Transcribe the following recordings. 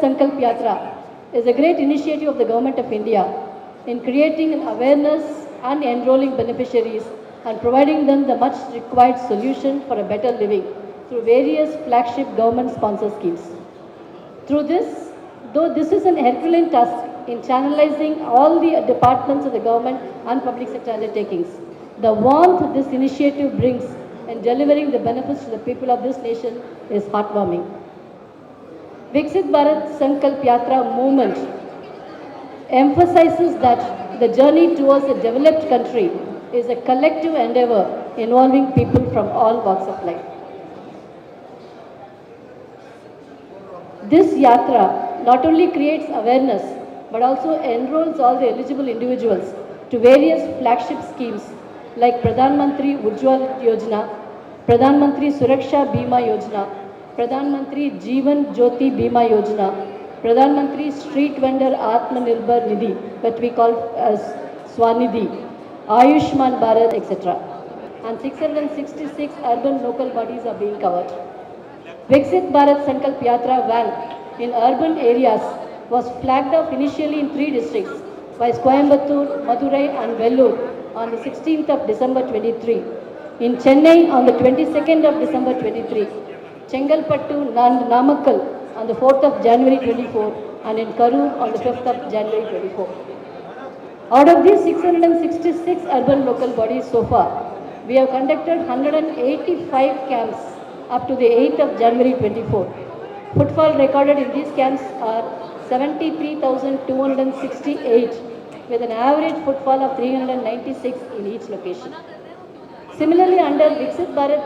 Sankalp Yatra is a great initiative of the Government of India in creating an awareness and enrolling beneficiaries and providing them the much required solution for a better living through various flagship government sponsored schemes. Through this, though this is an Herculean task in channelizing all the departments of the government and public sector undertakings, the warmth this initiative brings in delivering the benefits to the people of this nation is heartwarming. Viksit Bharat Sankalp Yatra movement emphasizes that the journey towards a developed country is a collective endeavor involving people from all walks of life. This yatra not only creates awareness but also enrolls all the eligible individuals to various flagship schemes like Pradhan Mantri Ujjwal Yojana, Pradhan Mantri Suraksha Bima Yojana, Jyoti Bima Yojana, Pradhan Mantri Street Vendor Atmanirbhar Nidhi, that we call as Swanidhi, Ayushman Bharat, etc. And 666 urban local bodies are being covered. Viksit Bharat Sankalp Yatra in urban areas was flagged off initially in three districts by Coimbatore, Madurai and Vellore on the 16th of December 23, in Chennai on the 22nd of December 23, Chengalpattu Namakkal on the 4th of January 24 and in Karur on the 5th of January 24. Out of these 666 urban local bodies so far, we have conducted 185 camps up to the 8th of January 24. Footfall recorded in these camps are 73,268 with an average footfall of 396 in each location. Similarly, under Viksit Bharat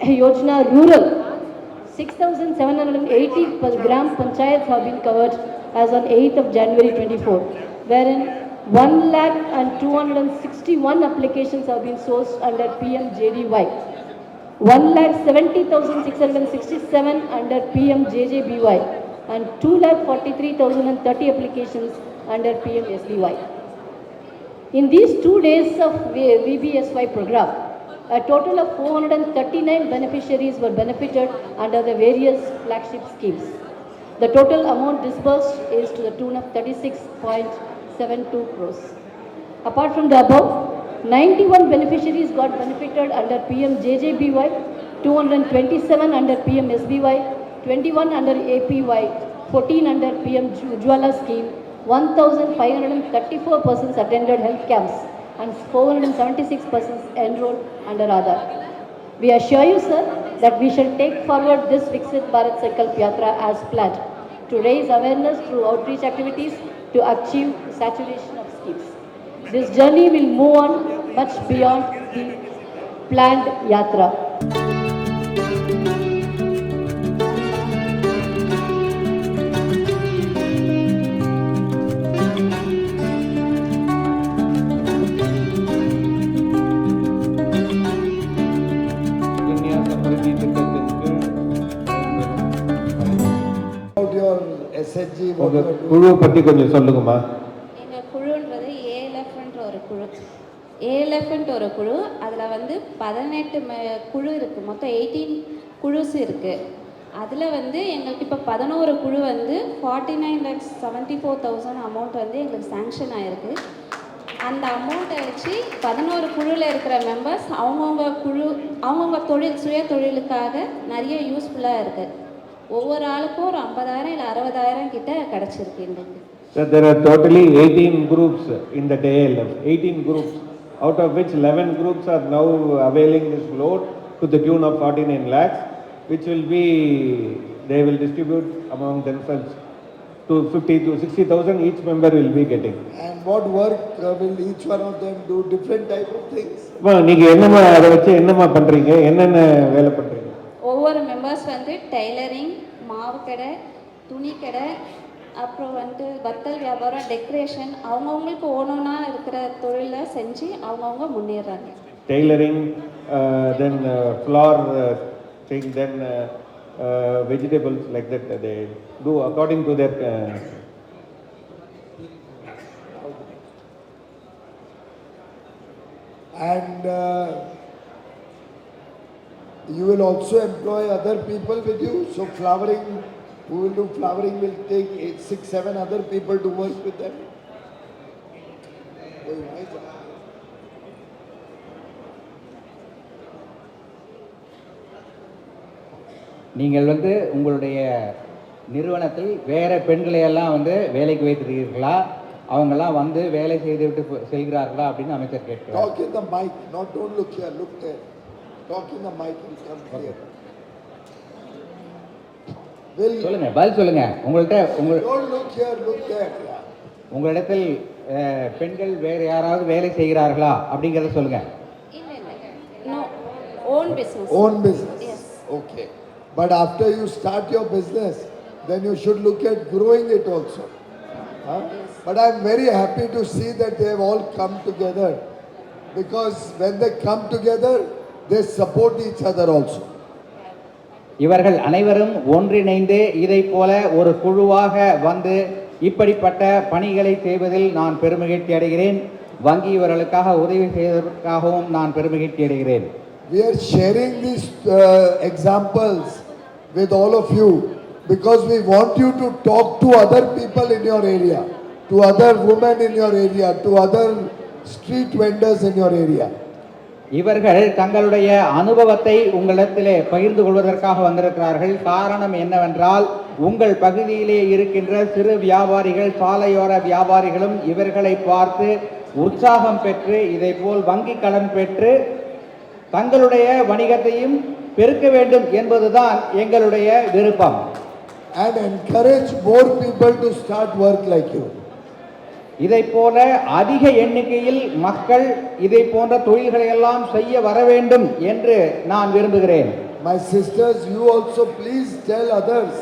Yojana Rural, 6,780 per gram panchayats have been covered as on 8th of January 24, wherein 1 lakh and 261 applications have been sourced under PMJDY. 1 lakh 70,667 under PMJJBY and 2 lakh 43,030 applications under PMSBY. In these two days of VBSY program, a total of 439 beneficiaries were benefited under the various flagship schemes. The total amount disbursed is to the tune of 36.72 crores. Apart from the above, 91 beneficiaries got benefited under PM-JJBY, 227 under PM-SBY, 21 under APY, 14 under PM Ujjwala scheme, 1,534 persons attended health camps and 476 persons enrolled under Aadhaar. We assure you, sir, that we shall take forward this Viksit Bharat Sankalp Yatra as planned to raise awareness through outreach activities to achieve saturation of schemes. This journey will move on much beyond the planned yatra. SHG, what உங்க you are doing. குழுவை பற்றி கொஞ்சம் சொல்லுங்கம்மா. எங்கள் குழுன்றது ஏஎல்எஃப்ன்ற ஒரு குழு. ஏஎல்எஃப்ன்ற ஒரு குழு. அதில் வந்து பதினெட்டு ம- குழு இருக்குது மொத்தம் எயிட்டீன் குழுஸ் இருக்குது அதில் வந்து எங்களுக்கு இப்போ பதினோரு குழு வந்து forty nine lakhs seventy four thousand amount வந்து எங்களுக்கு சேங்ஷன் ஆகிருக்கு அந்த அமௌண்ட்டை வச்சு பதினோரு குழுவில் இருக்கிற மெம்பர்ஸ் அவங்கவுங்க குழு அவங்கவுங்க தொழில் சுய தொழிலுக்காக நிறைய யூஸ்ஃபுல்லாக இருக்குது ஒவ்வொரு ஆளுக்கும் ஒரு ஐம்பதாயிரம் இல்லை அறுபதாயிரம் கிட்ட கிடச்சிருக்கு எங்களுக்கு So there are totally 18 groups in the ALF, 18 groups, out of which 11 groups are now availing this loan to the tune of 49 lakhs, which will be, they will distribute among themselves to 50 to 60,000 each member will be getting. And what work uh, will each one of them do, different type of things? அம்மா நீங்க என்னம்மா அதை வச்சு என்னம்மா பண்றீங்க என்னென்ன வேலை பண்றீங்க ஒவ்வொரு மெம்பர்ஸ் வந்து டெய்லரிங் மாவு கடை துணி கடை அப்புறம் வந்து வத்தல் வியாபாரம் டெக்கரேஷன் அவங்கவுங்களுக்கு ஓனோனா இருக்கிற தொழிலை செஞ்சு அவங்கவுங்க முன்னேறாங்க. Tailoring, uh, then uh, flour uh, thing, then uh, uh, vegetables like that uh, they do according to their. Uh, And uh, you will also employ other people with you, so flowering who will do flowering will take eight, six, seven other people to work with them. Oh, why is that? நீங்கள் வந்து உங்களுடைய நிறுவனத்தில் வேற பெண்களை எல்லாம் வந்து வேலைக்கு வைத்திருக்கிறீர்களா அவங்கெல்லாம் வந்து வேலை செய்துவிட்டு போ- செல்கிறார்களா அப்படின்னு அமைச்சர் கேட்கிறார் Talk in the mic, not don't look here, look there. Talk in the mic and come here. Will, சொல்லுங்க பதில் சொல்லுங்க உங்கள்கிட்ட உங்கள் don't look here, look there. உங்களிடத்தில் அஹ், பெண்கள் வேறு யாராவது வேலை செய்கிறார்களா அப்படிங்கிறத சொல்லுங்க இல்லை இல்லை no own business Own business. Yes. Okay. But after you start your business, then you should look at growing it also. Huh? But I'm very happy to see that they have all come together. Because when they come together, they support each other also. இவர்கள் அனைவரும் ஒன்றிணைந்து இதைப் போல ஒரு குழுவாக வந்து இப்படிப்பட்ட பணிகளை செய்வதில் நான் பெருமகிழ்ச்சி அடைகிறேன் வங்கி இவர்களுக்காக உதவி செய்வதற்காகவும் நான் பெருமகிழ்ச்சி அடைகிறேன் We are sharing these uh, examples with all of you because we want you to talk to other people in your area, to other women in your area, to other street vendors in your area. இவர்கள் தங்களுடைய அனுபவத்தை உங்களிடத்திலே பகிர்ந்து கொள்வதற்காக வந்திருக்கிறார்கள் காரணம் என்னவென்றால் உங்கள் பகுதியிலே இருக்கின்ற சிறு வியாபாரிகள் சாலையோர வியாபாரிகளும் இவர்களை பார்த்து உற்சாகம் பெற்று இதைப்போல் வங்கி கடன் பெற்று தங்களுடைய வணிகத்தையும் பெருக்க வேண்டும் என்பதுதான் எங்களுடைய விருப்பம் and encourage more people to start work like you. இதைப் போல அதிக எண்ணிக்கையில் மக்கள் இதை போன்ற தொழில்களை எல்லாம் செய்ய வர வேண்டும் என்று நான் விரும்புகிறேன் My sisters, you also please tell others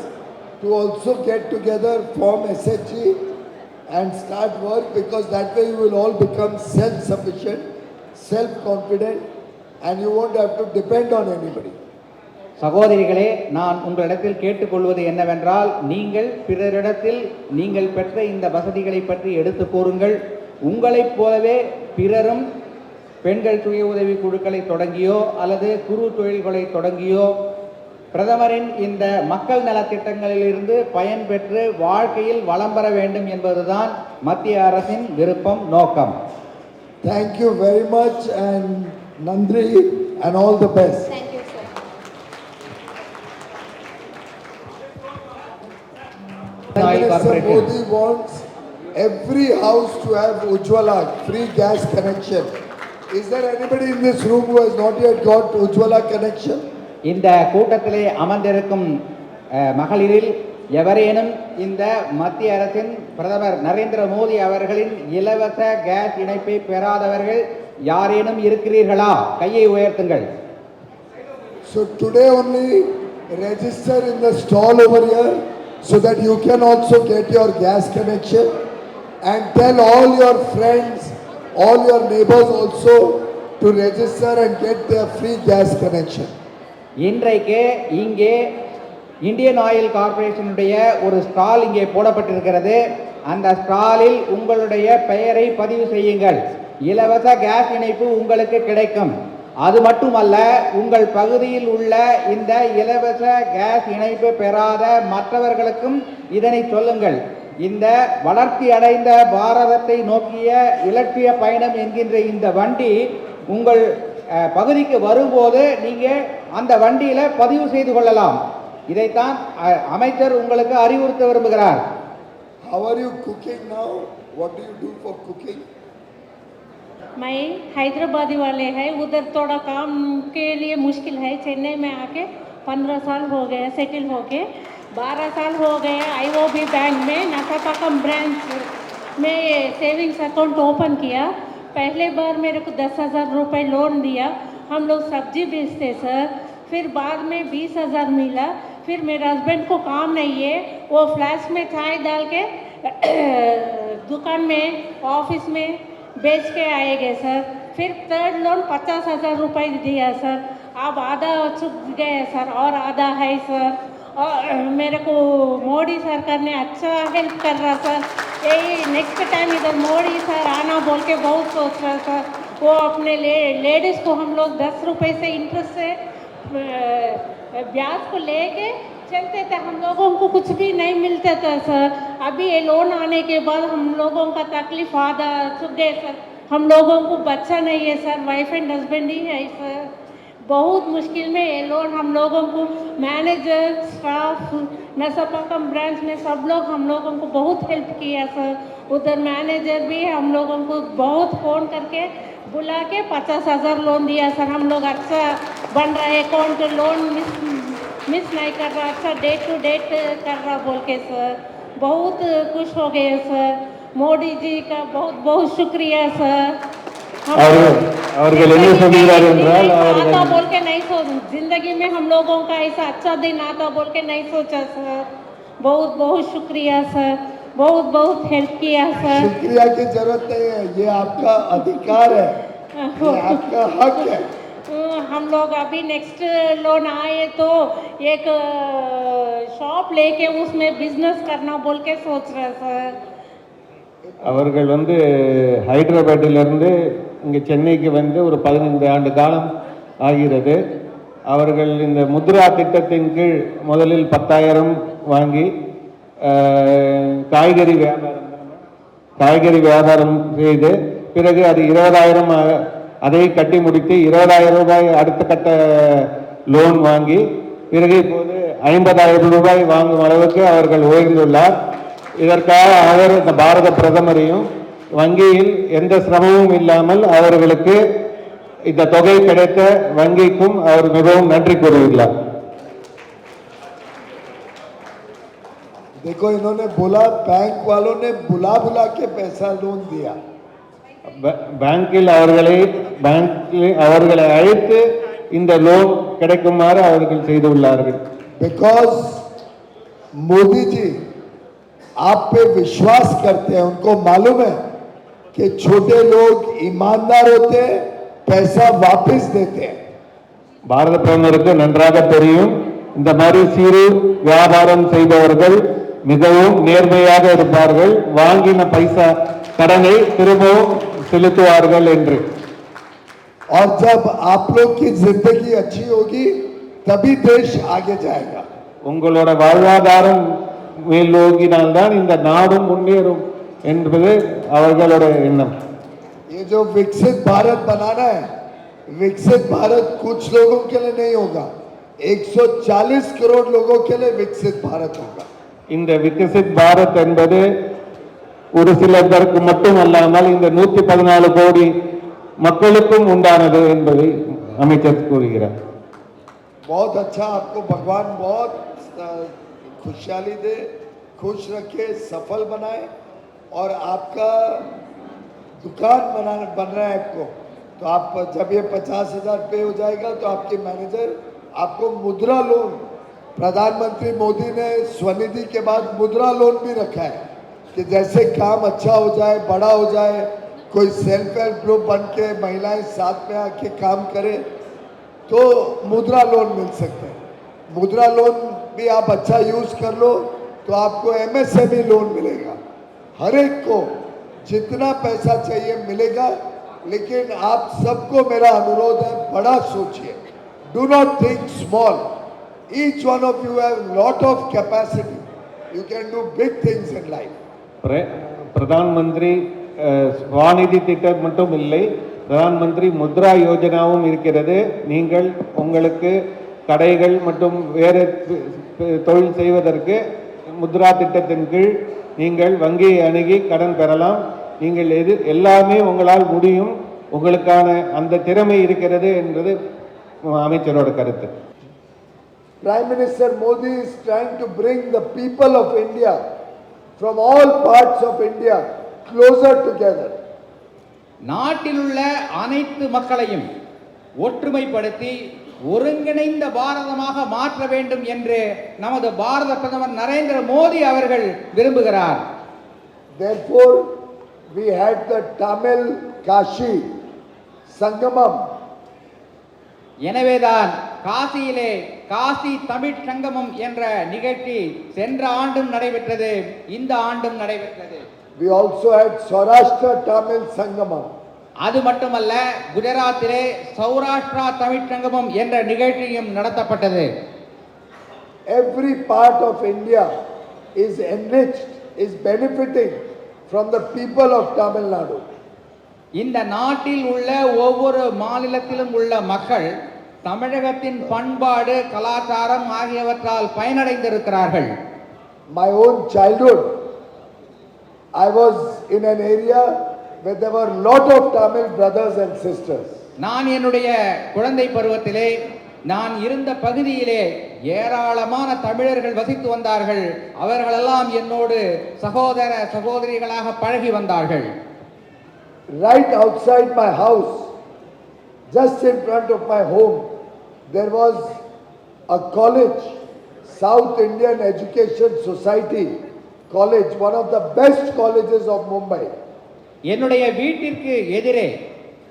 to also get together, form SHG and start work because that way you will all become self-sufficient, self-confident and you won't have to depend on anybody. சகோதரிகளே நான் உங்களிடத்தில் கேட்டுக்கொள்வது என்னவென்றால் நீங்கள் பிறரிடத்தில் நீங்கள் பெற்ற இந்த வசதிகளை பற்றி எடுத்து கூறுங்கள். உங்களைப் போலவே பிறரும் பெண்கள் சுய உதவி குழுக்களை தொடங்கியோ அல்லது குறு தொழில்களை தொடங்கியோ பிரதமரின் இந்த மக்கள் நலத்திட்டங்களிலிருந்து பயன்பெற்று வாழ்க்கையில் வளம் பெற வேண்டும் என்பதுதான் மத்திய அரசின் விருப்பம் நோக்கம். Thank you very much and Nandri and all the best. Thank you sir Oil Prime Minister corporation. Modi wants every house to have Ujjwala, free gas connection. Is there anybody in this room who has not yet got Ujjwala connection? இந்த கூட்டத்திலே அமர்ந்திருக்கும் மகளிரில் எவரேனும் இந்த மத்திய அரசின் பிரதமர் நரேந்திர மோடி அவர்களின் இலவச கேஸ் இணைப்பை பெறாதவர்கள் யாரேனும் இருக்கிறீர்களா கையை உயர்த்துங்கள் So today only register in the stall over here so that you can also get your gas connection and tell all your friends, all your neighbors also to register and get their free gas connection. இன்றைக்கு இங்கே Indian oil கார்பரேஷனுடைய ஒரு stall இங்கே போடப்பட்டிருக்கிறது அந்த ஸ்டாலில் உங்களுடைய பெயரை பதிவு செய்யுங்கள் இலவச கேஸ் இணைப்பு உங்களுக்கு கிடைக்கும் அது மட்டுமல்ல உங்கள் பகுதியில் உள்ள இந்த இலவச கேஸ் இணைப்பு பெறாத மற்றவர்களுக்கும் இதனை சொல்லுங்கள் இந்த வளர்ச்சி அடைந்த பாரதத்தை நோக்கிய இலட்சிய பயணம் என்கின்ற இந்த வண்டி உங்கள் பகுதிக்கு வரும்போது நீங்கள் அந்த வண்டியில் பதிவு செய்து கொள்ளலாம் இதைத்தான் அமைச்சர் உங்களுக்கு அறிவுறுத்த விரும்புகிறார் How are you cooking now? What do you do for cooking? मैं हैदराबादी वाले हैं, उधर थोड़ा काम के लिए मुश्किल है। चेन्नई में आके पंद्रह साल हो गए सेटल हो होके बारह साल हो गए आईओबी बैंक में नकापाकम ब्रांच में सेविंग्स अकाउंट ओपन किया। पहले बार मेरे को दस हज़ार रुपये लोन दिया। हम लोग सब्ज़ी बेचते सर फिर बाद में बीस हज़ार मिला। फिर मेरे हस्बैंड को काम नहीं है। वो फ्लैश में चाय डाल के दुकान में ऑफ़िस में बेच के आएँगे सर। फिर थर्ड लोन पचास हज़ार रुपये दिया, सर। अब आधा चुक गए, सर, और आधा है, सर। और मेरे को मोदी सरकार ने अच्छा हेल्प कर रहा, सर। यही नेक्स्ट टाइम इधर मोदी सर आना बोल के बहुत सोच रहा, सर। वो अपने ले लेडीज़ को हम लोग दस रुपये से इंटरेस्ट से ब्याज को लेके चलते थे। हम लोगों को कुछ भी नहीं मिलता था, सर। अभी ये लोन आने के बाद हम लोगों का तकलीफ़ आधा चुक गए सर। हम लोगों को बच्चा नहीं है सर वाइफ एंड हस्बैंड ही है सर बहुत मुश्किल में ये लोन हम लोगों को मैनेजर स्टाफ नसपाकम ब्रांच में सब लोग हम लोगों को बहुत हेल्प किया सर। उधर मैनेजर भी हम लोगों को बहुत फ़ोन करके बुला के पचास हज़ार लोन दिया सर। हम लोग अच्छा बन रहा है अकाउंट लोन मिस मिस नहीं कर रहा अच्छा डेट टू डेट कर रहा बोल के सर। बहुत खुश हो गए सर। मोदी जी का बहुत बहुत शुक्रिया सर। आता बोल के नहीं सोच ज़िंदगी में हम लोगों का ऐसा अच्छा दिन आता बोल के नहीं सोचा सर। बहुत बहुत शुक्रिया सर। बहुत बहुत हेल्प किया सर। शुक्रिया की ज़रूरत नहीं है ये आपका अधिकार है ये आपका हक है। हम लोग अभी नेक्स्ट लोन आए तो एक शॉप लेके उसमें बिजनेस करना बोल के सोच रहे सर அவர்கள் வந்து ஹைதராபாத்திலிருந்து இங்கே சென்னைக்கு வந்து ஒரு பதினைந்து ஆண்டு காலம் ஆகிறது அவர்கள் இந்த முத்ரா திட்டத்தின் கீழ் முதலில் பத்தாயிரம் வாங்கி அஹ், காய்கறி வியாபாரம் காய்கறி வியாபாரம் செய்து பிறகு அது இருபதாயிரம் அதை கட்டி முடித்து இருபதாயிரம் ரூபாய் அடுத்த கட்ட லோன் வாங்கி பிறகு இப்போது ஐம்பதாயிரம் ரூபாய் வாங்கும் அளவுக்கு அவர்கள் உயர்ந்துள்ளார் இதற்காக அவர் இந்த பாரத பிரதமரையும் வங்கியில் எந்த சிரமமும் இல்லாமல் அவர்களுக்கு இந்த தொகை கிடைத்த வங்கிக்கும் அவர் மிகவும் நன்றி கூறியுள்ளார் देखो इन्होंने बोला बैंक वालों ने बुला बुला के पैसा लोन दिया பே- பேங்கில் அவர்களை பேங்கில் அவர்களை அழைத்து இந்த லோன் கிடைக்குமாறு அவர்கள் செய்துள்ளார்கள் बिकॉज मोदी जी आप पे विश्वास करते हैं उनको मालूम है कि छोटे लोग ईमानदार होते हैं पैसा वापस देते हैं பாரத பிரதமருக்கு நன்றாக தெரியும் இந்த மாதிரி சிறு வியாபாரம் செய்பவர்கள் மிகவும் நேர்மையாக இருப்பார்கள் வாங்கின பைசா கடனை திரும்பவும் செலுத்துவார்கள் என்று और जब आप लोग की जिंदगी अच्छी होगी तभी देश आगे जाएगा உங்களோட வாழ்வாதாரம் மேலோங்கினால்தான் இந்த நாடும் முன்னேறும் என்பது அவர்களோட எண்ணம் ये जो विकसित भारत बनाना है विकसित भारत कुछ लोगों के लिए नहीं होगा 140 करोड़ लोगों के लिए विकसित भारत होगा இந்த விகசித் பாரத் என்பது ஒரு சிலருக்கு மட்டுமல்லாமல் இந்த நூத்தி பதினாலு கோடி மக்களுக்கும் உண்டானது என்பதை அமைச்சர் கூறுகிறார் बहुत अच्छा आपको भगवान बहुत अ, खुशहाली दे खुश रखे सफल बनाए और आपका दुकान बना बन रहा है आपको तो आप जब ये पचास हजार पे हो जाएगा तो आपके मैनेजर आपको मुद्रा लोन प्रधानमंत्री मोदी ने स्वनिधि के बाद मुद्रा लोन भी रखा है कि जैसे काम अच्छा हो जाए, बड़ा हो जाए, कोई सेल्फ हेल्प ग्रुप बन के महिलाएँ साथ में आके काम करें तो मुद्रा लोन मिल सकते हैं। मुद्रा लोन भी आप अच्छा यूज़ कर लो तो आपको एमएसएमई लोन मिलेगा। हर एक को जितना पैसा चाहिए मिलेगा, लेकिन आप सबको मेरा अनुरोध है, बड़ा सोचिए। Do not think small each one of you have lot of capacity you can do big things in life Pradhan Mantri Svanidhi Svanidhi திட்டம் மட்டும் இல்லை பிரதான் மந்திரி முத்ரா யோஜனாவும் இருக்கிறது. நீங்கள் உங்களுக்கு கடைகள் மற்றும் வேறு தொழில் செய்வதற்கு முத்ரா திட்டத்தின் கீழ் நீங்கள் வங்கியை அணுகி கடன் பெறலாம். நீங்கள் எது எல்லாமே உங்களால் முடியும். உங்களுக்கான அந்த திறமை இருக்கிறது என்பது அமைச்சரோட கருத்து. Prime Minister Modi is trying to bring the people of India from all parts of India closer together. நாட்டில் உள்ள அனைத்து மக்களையும் ஒற்றுமைப்படுத்தி ஒருங்கிணைந்த பாரதமாக மாற்ற வேண்டும் என்று நமது பாரத பிரதமர் நரேந்திர மோடி அவர்கள் விரும்புகிறார் Therefore, we had the Tamil Kashi Sangamam எனவேதான் காசியிலே காசி தமிழ் சங்கமம் என்ற நிகழ்ச்சி சென்ற ஆண்டும் நடைபெற்றது இந்த ஆண்டும் நடைபெற்றது We also had Saurashtra Tamil Sangamam. அது மட்டுமல்ல குஜராத்திலே சௌராஷ்டிரா தமிழ் சங்கமம் என்ற நிகழ்ச்சியும் நடத்தப்பட்டது every part of India is enriched, is benefiting from the people of Tamil Nadu. இந்த நாட்டில் உள்ள ஒவ்வொரு மாநிலத்திலும் உள்ள மக்கள் தமிழகத்தின் பண்பாடு கலாச்சாரம் ஆகியவற்றால் பயனடைந்திருக்கிறார்கள். My own childhood, I was in an area where there were lot of Tamil brothers and sisters. நான் என்னுடைய குழந்தை பருவத்திலே நான் இருந்த பகுதியிலே ஏராளமான தமிழர்கள் வசித்து வந்தார்கள். அவர்களெல்லாம் என்னோடு சகோதர சகோதரிகளாக பழகி வந்தார்கள். Right outside my house, just in front of my home, there was a college, South Indian Education Society College, one of the best colleges of Mumbai. என்னுடைய வீட்டிற்கு எதிரே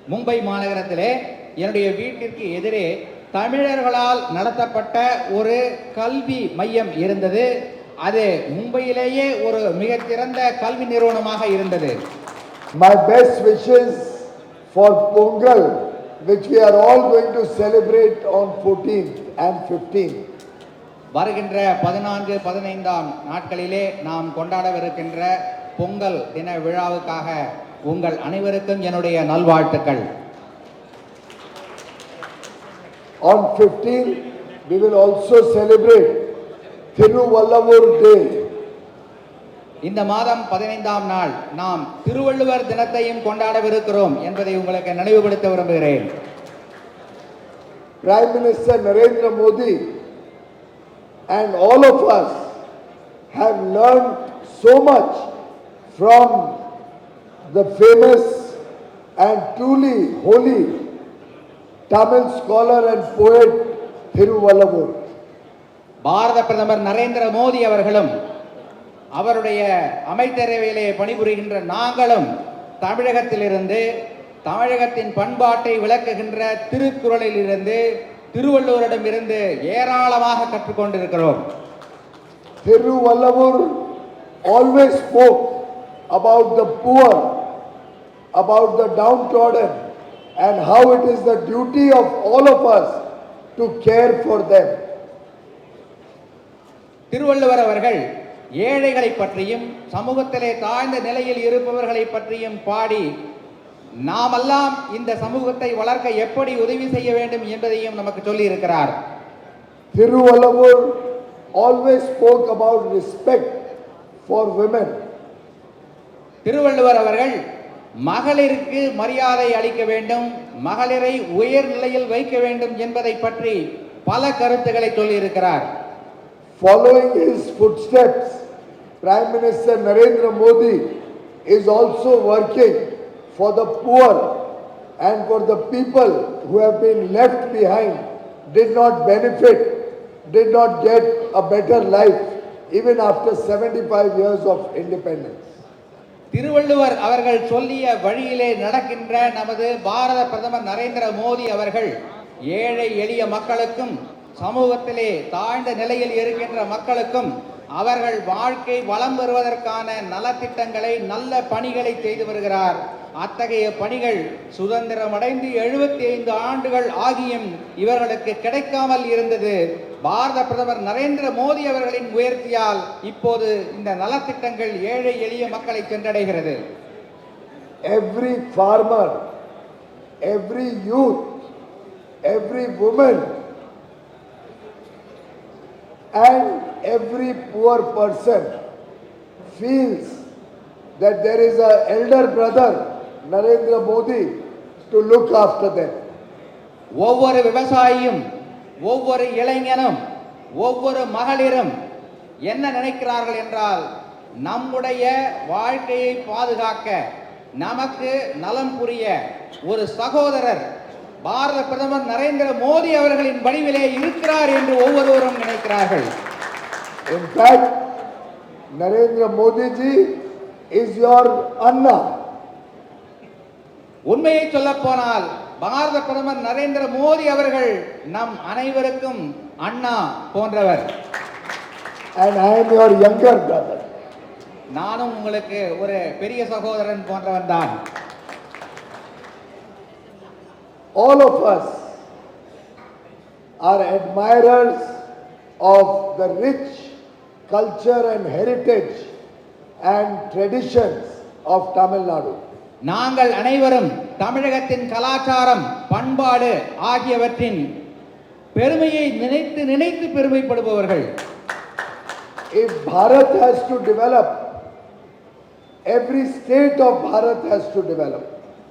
மும்பை மாநகரத்திலே என்னுடைய வீட்டிற்கு எதிரே தமிழர்களால் நடத்தப்பட்ட ஒரு கல்வி மையம் இருந்தது அது மும்பையிலேயே ஒரு மிகச்சிறந்த கல்வி நிறுவனமாக இருந்தது My best wishes for Pongal, which we are all going to celebrate on 14th and 15th. வருகின்ற பதினான்கு பதினைந்தாம் நாட்களிலே நாம் கொண்டாடவிருக்கின்ற பொங்கல் தின விழாவுக்காக உங்கள் அனைவருக்கும் என்னுடைய நல்வாழ்த்துக்கள் On 15th, we will also celebrate Thiruvallavur Day. இந்த மாதம் பதினைந்தாம் நாள் நாம் திருவள்ளுவர் தினத்தையும் கொண்டாடவிருக்கிறோம் என்பதை உங்களுக்கு நினைவுபடுத்த விரும்புகிறேன் Prime Minister Narendra Modi and all of us have learned so much from the famous and truly holy Tamil scholar and poet Thiruvallavur. பாரத பிரதமர் நரேந்திர மோடி அவர்களும் அவருடைய அமைச்சரவையிலே பணிபுரிகின்ற நாங்களும் தமிழகத்திலிருந்து தமிழகத்தின் பண்பாட்டை விளக்குகின்ற திருக்குறளிலிருந்து திருவள்ளுவரிடமிருந்து ஏராளமாக கற்றுக்கொண்டிருக்கிறோம் Thiruvallavur always spoke about the poor, about the downtrodden, and how it is the duty of all of us to care for them. Thiruvalluvar அவர்கள் ஏழைகளை பற்றியும் சமூகத்திலே தாழ்ந்த நிலையில் இருப்பவர்களை பற்றியும் பாடி நாமெல்லாம் இந்த சமூகத்தை வளர்க்க எப்படி உதவி செய்ய வேண்டும் என்பதையும் நமக்கு சொல்லி இருக்கிறார் Thiruvallavur always spoke about respect for women. Thiruvalluvar அவர்கள் மகளிருக்கு மரியாதை அளிக்க வேண்டும் மகளிரை உயர் நிலையில் வைக்க வேண்டும் என்பதை பற்றி பல கருத்துக்களை சொல்லி இருக்கிறார் Following his footsteps, Prime Minister Narendra Modi is also working for the poor and for the people who have been left behind, did not benefit, did not get a better life even after 75 years of independence. Thiruvalluvar அவர்கள் சொல்லிய வழியிலே நடக்கின்ற நமது பாரத பிரதமர் நரேந்திர மோடி அவர்கள் ஏழை எளிய மக்களுக்கும் சமூகத்திலே தாழ்ந்த நிலையில் இருக்கின்ற மக்களுக்கும் அவர்கள் வாழ்க்கை வளம் பெறுவதற்கான நலத்திட்டங்களை நல்ல பணிகளை செய்து வருகிறார். அத்தகைய பணிகள் சுதந்திரமடைந்து எழுபத்தி ஐந்து ஆண்டுகள் ஆகியும் இவர்களுக்கு கிடைக்காமல் இருந்தது. பாரத பிரதமர் நரேந்திர மோடி அவர்களின் முயற்சியால் இப்போது இந்த நலத்திட்டங்கள் ஏழை எளிய மக்களை சென்றடைகிறது. Every farmer every youth every woman and every poor person feels that there is an elder brother, Narendra Modi, to look after them. ஒவ்வொரு விவசாயியும் ஒவ்வொரு இளைஞனும் ஒவ்வொரு மகளிரும் என்ன நினைக்கிறார்கள் என்றால் நம்முடைய வாழ்க்கையை பாதுகாக்க நமக்கு நலம் புரிய ஒரு சகோதரர் பாரத பிரதமர் நரேந்திர மோடி அவர்களின் வடிவிலே இருக்கிறார் என்று ஒவ்வொருவரும் நினைக்கிறார்கள் In fact, Narendra Modi ji is your Anna. உண்மையை சொல்ல போனால் பாரத பிரதமர் நரேந்திர மோடி அவர்கள் நம் அனைவருக்கும் அண்ணா போன்றவர் and I am your younger brother. நானும் உங்களுக்கு ஒரு பெரிய சகோதரன் போன்றவன் தான் All of us are admirers of the rich culture and heritage and traditions of Tamil Nadu. நாங்கள் அனைவரும் தமிழகத்தின் கலாச்சாரம் பண்பாடு ஆகியவற்றின் பெருமையை நினைத்து நினைத்து பெருமைப்படுபவர்கள் If Bharat has to develop, every state of Bharat has to develop.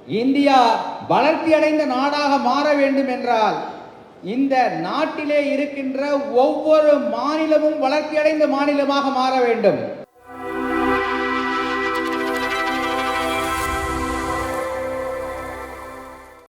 India வளர்ச்சியடைந்த நாடாக மாற வேண்டும் என்றால் இந்த நாட்டிலே இருக்கின்ற ஒவ்வொரு மாநிலமும் வளர்ச்சியடைந்த மாநிலமாக மாற வேண்டும்.